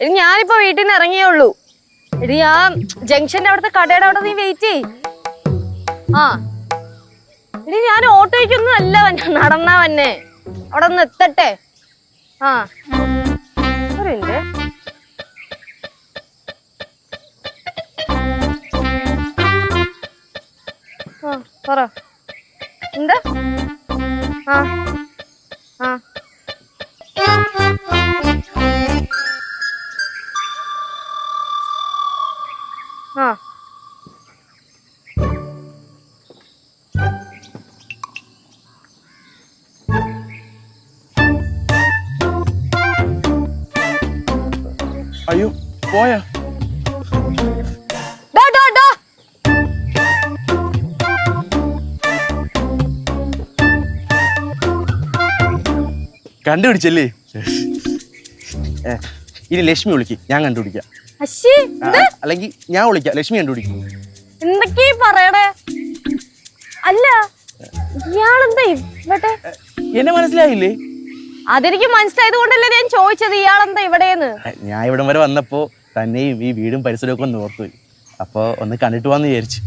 എടി ഞാനിപ്പോ വീട്ടിൽ നിന്ന് ഇറങ്ങിയേ ഉള്ളൂ എടി ആ ജംഗ്ഷന്റെ അവിടുത്തെ കടയുടെ അവിടെ നീ വെയിറ്റ് ചെയ് ആ. എടി ഞാൻ ഓട്ടോയ്ക്കൊന്നും അല്ല വന്നെ നടന്നാ വന്നെ. അവിടെ ഒന്ന് എത്തട്ടെ. ആ. ആ പറ. എന്താ? ആ. ആ. അയ്യോ പോയാ. കണ്ടുപിടിച്ചല്ലേ? ഇനി ലക്ഷ്മി വിളിക്ക്. ഞാൻ കണ്ടുപിടിക്കാം. അല്ലെങ്കിൽ ഞാൻ വിളിക്കാം. ലക്ഷ്മി കണ്ടുപിടിക്കും. എന്തൊക്കെയാ പറയണേ? അല്ല ഇയാളെന്താ എന്നെ മനസ്സിലായില്ലേ? അതെനിക്ക് മനസ്സിലായത് കൊണ്ടല്ലേ ഞാൻ ചോദിച്ചത് ഇയാളെന്താ ഇവിടെന്ന് ഏ, ഞാൻ ഇവിടം വരെ വന്നപ്പോ തന്നെയും ഈ വീടും പരിസരമൊക്കെ ഒന്ന് ഓർത്തു അപ്പൊ ഒന്ന് കണ്ടിട്ട് പോവാന്ന് വിചാരിച്ചു.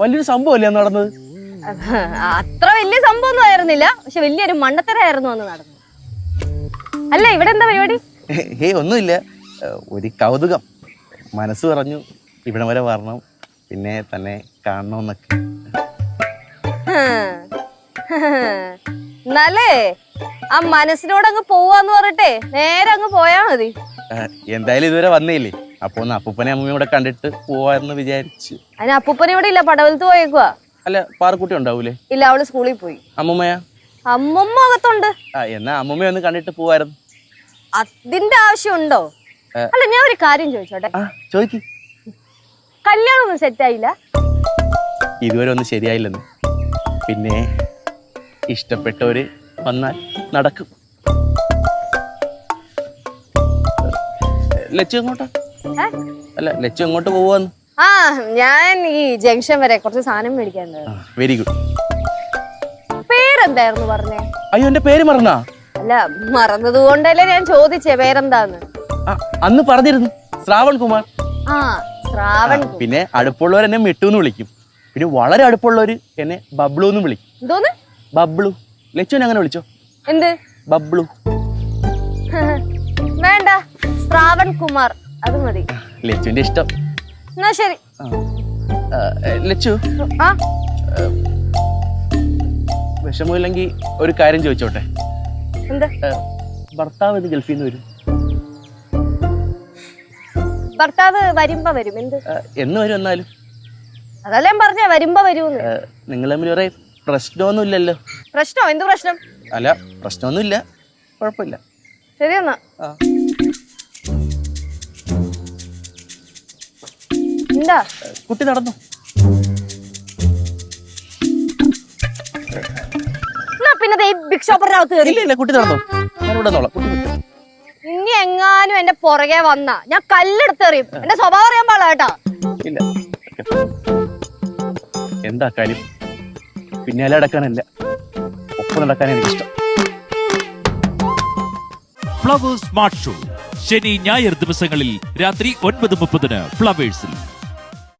വലിയൊരു സംഭവം അല്ലേ നടന്നത്? അത്ര വലിയ സംഭവമൊന്നും ആയിരുന്നില്ല. പക്ഷെ വലിയൊരു മണ്ടത്തരായിരുന്നു അന്ന് നടന്നത്. അല്ല ഇവിടെ എന്താ പരിപാടി? ഹേ ഒന്നുമില്ല. ഒരു കൗതുകം. മനസ്സ് പറഞ്ഞു ഇവിടെ വരെ വരണം. പിന്നെ തന്നെ കാണണമെന്നൊക്കെ. എന്നാലേ ആ മനസ്സിനോട് അങ്ങ് പോവാന്ന് പറഞ്ഞിട്ടേ നേരെ അങ്ങ് പോയാ മതി. എന്തായാലും ഇതുവരെ വന്നില്ലേ? അപ്പൊ ഒന്ന് അപ്പൂപ്പനെ അമ്മയും കൂടെ കണ്ടിട്ട് പോവാന്ന് വിചാരിച്ചു. അതിന് അപ്പൂപ്പന ഇവിടെ ഇല്ല പടവലത്ത് പോയേക്കുവാ. അല്ല പാറക്കുട്ടി ഉണ്ടാവൂലേ? ഇല്ല അവൾ സ്കൂളിൽ പോയി. അമ്മൂമ്മയാ? അമ്മമ്മ അകത്തുണ്ട്. എന്നാ അമ്മമ്മ ഒന്ന് കണ്ടിട്ട് പോവായിരുന്നു. അതിന്റെ ആവശ്യമുണ്ടോ? ഉണ്ടോ അല്ല ഞാൻ ഒരു കാര്യം ചോദിച്ചോട്ടെ. ചോദിക്ക്. കല്യാണം ഒന്നും സെറ്റ് ആയില്ല. ഇതുവരെ ഒന്നും ശരിയായില്ലെന്ന്. പിന്നെ ഇഷ്ടപ്പെട്ടവര് വന്നാൽ നടക്കും. ലച്ചു എങ്ങോട്ടാ? അല്ല ലച്ചു എങ്ങോട്ട് പോവാന്ന്? ആ ഞാൻ ഈ ജംഗ്ഷൻ വരെ കുറച്ച് സാധനം മേടിക്കാൻ വെരി ഗുഡ് പേരെന്തായിരുന്നു പറഞ്ഞേ? അയ്യോ എന്റെ പേര് മറന്നാ? അല്ല മറന്നത് കൊണ്ടല്ലേ ഞാൻ ചോദിച്ചേ പേരെന്താന്ന്? അന്ന് പറഞ്ഞിരുന്നു ശ്രാവൺ കുമാർ. ആ ശ്രാവൺ പിന്നെ അടുപ്പുള്ളവർ എന്നെ മിട്ടു എന്ന് വിളിക്കും. പിന്നെ വളരെ അടുപ്പുള്ളവർ എന്നെ ബബ്ലു എന്ന് വിളിക്കും. എന്തോന്ന്? ബബ്ലു. ലച്ചുവിനെ അങ്ങനെ വിളിച്ചോ? എന്ത്? ബബ്ലു. വേണ്ട. ശ്രാവൺ കുമാർ. അത് മതി. ലച്ചുവിന്റെ ഇഷ്ടം. എന്നാ ശരി. ലച്ചു. ആ. വിഷമമില്ലെങ്കിൽ ഒരു കാര്യം ചോദിച്ചോട്ടെ? എന്ത്? ഭർത്താവ് ഇത് ഗൾഫിൽ നിന്ന് വരും. ഭർത്താവ് വരുമ്പോ വരും. എന്ത്? എന്ന് വരും എന്നാലും. അതല്ല ഞാൻ പറഞ്ഞ വരുമ്പോ വരും നിങ്ങൾ തമ്മിൽ ഒരേ പ്രശ്നമൊന്നും ഇല്ലല്ലോ പ്രശ്നോ? എന്ത് പ്രശ്നം? അല്ല പ്രശ്നമൊന്നുമില്ല. കുഴപ്പമില്ല. ശരിയെന്നാ. എന്താ? കുട്ടി നടന്നു? പിന്നെ ഈ ബിഗ് ഷോപ്പറിന്റെ അകത്ത് കയറി. ഇല്ല ഇല്ല കുട്ടി നടന്നു? ഞാൻ ഇവിടെ ഇനി എങ്ങാനും എന്റെ പുറകെ വന്ന ഞാൻ കല്ലെടുത്ത് എറിയും. എന്റെ സ്വഭാവം അറിയാൻ പാടില്ല കേട്ടാ. ഇല്ല. എന്താ കാര്യം? പിന്നാലെ അടക്കാനല്ല. ഒപ്പം നടക്കാൻ എനിക്കിഷ്ടം. ഫ്ലവേഴ്സ് സ്മാർട്ട് ഷോ ശനി ഞായർ ദിവസങ്ങളിൽ രാത്രി ഒൻപത് മുപ്പതിന് ഫ്ലവേഴ്സിൽ